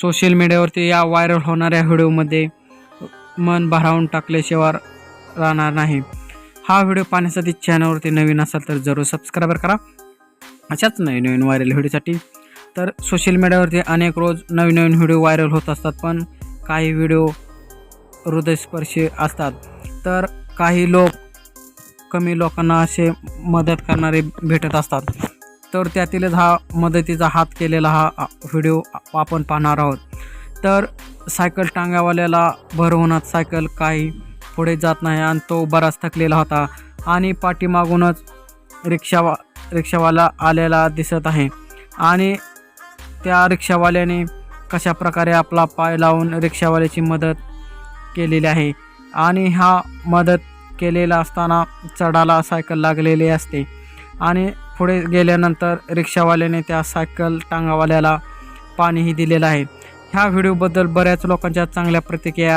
Social मीडियावरती या viral होणाऱ्या व्हिडिओमध्ये मन भरावून टाकल्याशिवाय राहणार नाही. हा व्हिडिओ पाहण्यासाठी चॅनलवरती नवीन असाल तर जरूर सबस्क्राईबर करा. अशाच नवीन नवीन व्हायरल व्हिडिओसाठी. तर सोशल मीडियावरती अनेक रोज नवीन नवीन व्हिडिओ व्हायरल होत असतात पण काही व्हिडिओ हृदयस्पर्शी असतात. तर काही लोक कमी लोकांना असे मदत करणारे भेटत असतात. तर त्यातीलच हा मदतीचा हात केलेला हा व्हिडिओ आपण पाहणार आहोत. तर सायकल टांगावाल्याला भर सायकल काही पुढे जात नाही आणि तो बराच थकलेला होता आणि पाठीमागूनच रिक्षावा रिक्षावाला आलेला दिसत आहे. आणि त्या रिक्षावाल्याने कशा प्रकारे आपला पाय लावून रिक्षावाल्याची मदत केलेली आहे आणि हा मदत केलेला असताना चढाला सायकल लागलेली असते. आणि पुढे गेल्यानंतर रिक्षावाल्याने त्या सायकल टांगावाल्याला पाणीही दिलेलं आहे. ह्या व्हिडिओबद्दल बऱ्याच लोकांच्या चांगल्या प्रतिक्रिया